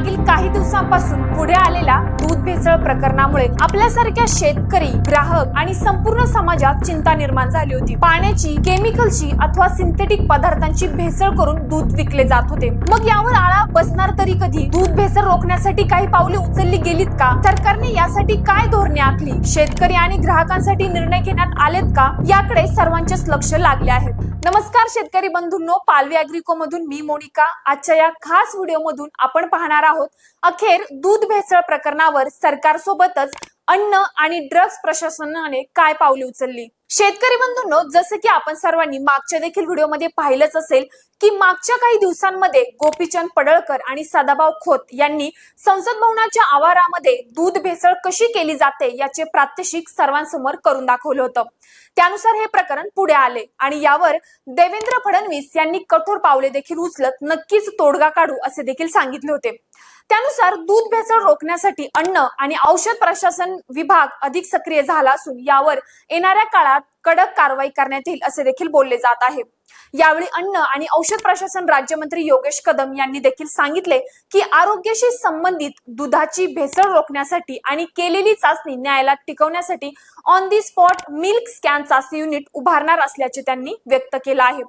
मागील काही दिवसांपासून पुढे आलेल्या दूध भेसळ प्रकरणामुळे आपल्यासारख्या शेतकरी ग्राहक आणि संपूर्ण समाजात चिंता निर्माण झाली होती. पाण्याची केमिकलची अथवा सिंथेटिक पदार्थांची भेसळ करून दूध विकले जात होते. मग यावर आळा बसणार तरी कधी? दूध भेसळ रोखण्यासाठी काही पावले उचलली गेलीत का? सरकारने यासाठी काय धोरणे आखली? शेतकरी आणि ग्राहकांसाठी निर्णय घेण्यात आलेत का? याकडे सर्वांचेच लक्ष लागले आहे. नमस्कार शेतकरी बंधूंनो. पालवी अॅग्रिको मधून मी मोनिका. आजच्या या खास व्हिडिओ मधून आपण पाहणार आहोत अखेर दूध भेसळ प्रकरणावर सरकारसोबतच अन्न आणि ड्रग्ज प्रशासनाने काय पावले उचलली? शेतकरी बंधूंनो जसं की आपण सर्वांनी मागच्या देखील व्हिडिओमध्ये पाहिलंच असेल की मागच्या काही दिवसांमध्ये गोपीचंद पडळकर आणि सदाभाऊ खोत यांनी संसद भवनाच्या आवारामध्ये दूध भेसळ कशी केली जाते याचे प्रात्यक्षिक सर्वांसमोर करून दाखवलं होतं. त्यानुसार हे प्रकरण पुढे आले आणि यावर देवेंद्र फडणवीस यांनी कठोर पावले देखील उचलत नक्कीच तोडगा काढू असे देखील सांगितले होते. त्यानुसार दूध भेसळ रोखण्यासाठी अन्न आणि औषध प्रशासन विभाग अधिक सक्रिय झाला असून यावर येणाऱ्या काळात कडक कारवाई करण्यात येईल असे देखील बोलले जात आहे. यावेळी अन्न आणि औषध प्रशासन राज्यमंत्री योगेश कदम यांनी देखील सांगितले की आरोग्याशी संबंधित दुधाची भेसळ रोखण्यासाठी आणि केलेली चाचणी न्यायालयात टिकवण्यासाठी on the spot milk scan चाचणी युनिट उभारणार असल्याचे त्यांनी व्यक्त केलं आहे.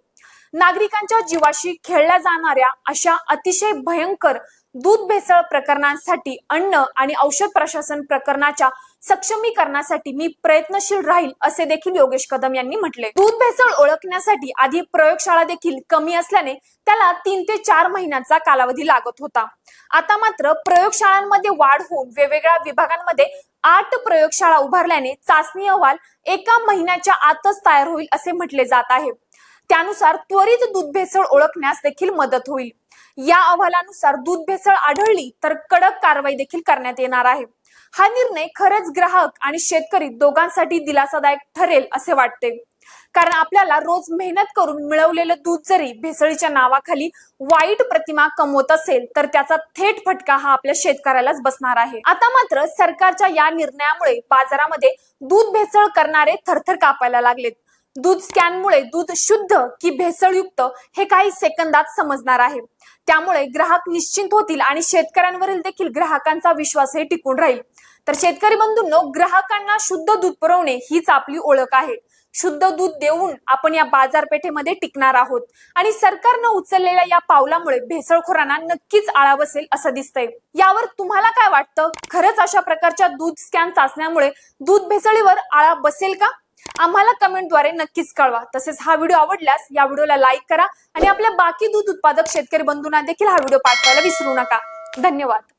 नागरिकांच्या जीवाशी खेळल्या जाणाऱ्या अशा अतिशय भयंकर दूध भेसळ प्रकरणांसाठी अन्न आणि औषध प्रशासन प्रकरणाच्या सक्षमीकरणासाठी मी प्रयत्नशील राहील असे देखील योगेश कदम यांनी म्हटले. दूध भेसळ ओळखण्यासाठी आधी प्रयोगशाळा देखील कमी असल्याने त्याला तीन ते चार महिन्यांचा कालावधी लागत होता. आता मात्र प्रयोगशाळांमध्ये वाढ होऊन वेगवेगळ्या विभागांमध्ये आठ प्रयोगशाळा उभारल्याने चाचणी अहवाल एका महिन्याच्या आतच तयार होईल असे म्हटले जात आहे. त्यानुसार त्वरित दूध भेसळ ओळखण्यास देखील मदत होईल. या अहवालानुसार दूध भेसळ आढळली तर कडक कारवाई देखील करण्यात येणार आहे. हा निर्णय खरंच ग्राहक आणि शेतकरी दोघांसाठी दिलासादायक ठरेल असे वाटते. कारण आपल्याला रोज मेहनत करून मिळवलेलं दूध जरी भेसळीच्या नावाखाली वाईट प्रतिमा कमवत असेल तर त्याचा थेट फटका हा आपल्या शेतकऱ्यालाच बसणार आहे. आता मात्र सरकारच्या या निर्णयामुळे बाजारामध्ये दूध भेसळ करणारे थरथर कापायला लागलेत. दूध स्कॅनमुळे दूध शुद्ध की भेसळयुक्त हे काही सेकंदात समजणार आहे. त्यामुळे ग्राहक निश्चिंत होतील आणि शेतकऱ्यांवरील देखील ग्राहकांचा विश्वासही टिकून राहील. तर शेतकरी बंधूंनो ग्राहकांना शुद्ध दूध पुरवणे हीच आपली ओळख आहे. शुद्ध दूध देऊन आपण या बाजारपेठेमध्ये टिकणार आहोत. आणि सरकारनं उचललेल्या या पावलामुळे भेसळखोरांना नक्कीच आळा बसेल असं दिसतंय. यावर तुम्हाला काय वाटतं? खरंच अशा प्रकारच्या दूध स्कॅन चाचण्यामुळे दूध भेसळीवर आळा बसेल का? आम्हाला कमेंटद्वारे नक्कीच कळवा. तसेच हा व्हिडिओ आवडल्यास या व्हिडिओला लाईक करा आणि आपल्या बाकी दूध उत्पादक शेतकरी बंधूंना देखील हा व्हिडिओ पाठवायला विसरू नका. धन्यवाद.